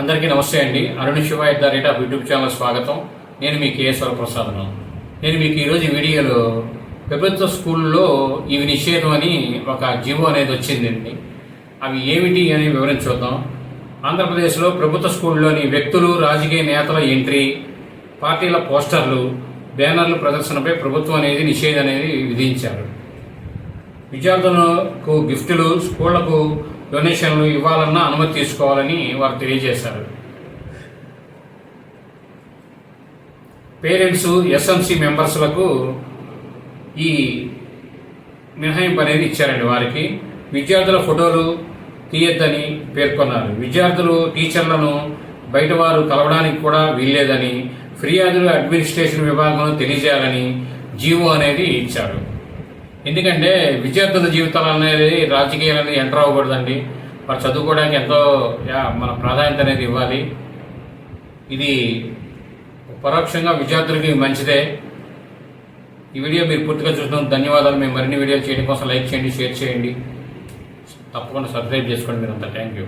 అందరికీ నమస్తే అండి. Arun Shiva at the rate of YouTube channel స్వాగతం. నేను మీ కేఎస్ ప్రసాదను నేను మీకు ఈరోజు వీడియోలో ప్రభుత్వ స్కూల్లో ఇవి నిషేధం అని ఒక జీవో అనేది వచ్చిందండి. అవి ఏమిటి అని వివరించి ఆంధ్రప్రదేశ్లో ప్రభుత్వ స్కూల్లోని వ్యక్తులు రాజకీయ నేతల ఎంట్రీ పార్టీల పోస్టర్లు బ్యానర్లు ప్రదర్శనపై ప్రభుత్వం అనేది నిషేధం అనేది విధించారు. విద్యార్థులకు గిఫ్టులు స్కూళ్ళకు డొనేషన్లు ఇవ్వాలన్నా అనుమతి తీసుకోవాలని వారు తెలియజేశారు. పేరెంట్స్ ఎస్ఎంసి మెంబర్స్లకు ఈ మినహాయింపు అనేది ఇచ్చారండి వారికి. విద్యార్థుల ఫోటోలు తీయొద్దని పేర్కొన్నారు. విద్యార్థులు టీచర్లను బయట వారు కలవడానికి కూడా వీల్లేదని ఫిర్యాదులు అడ్మినిస్ట్రేషన్ విభాగంలో తెలియజేయాలని జీవో అనేది ఇచ్చారు. ఎందుకంటే విద్యార్థుల జీవితాలు అనేది రాజకీయాలు అనేది ఎంటర్ అవ్వకూడదండి. వారు చదువుకోవడానికి ఎంతో మన ప్రాధాన్యత అనేది ఇవ్వాలి. ఇది పరోక్షంగా విద్యార్థులకి మంచిదే. ఈ వీడియో మీరు పూర్తిగా చూసినందుకు ధన్యవాదాలు. మేము మరిన్ని వీడియోలు చేయడం కోసం లైక్ చేయండి షేర్ చేయండి. తప్పకుండా సబ్స్క్రైబ్ చేసుకోండి. మీరంతా థ్యాంక్ యూ.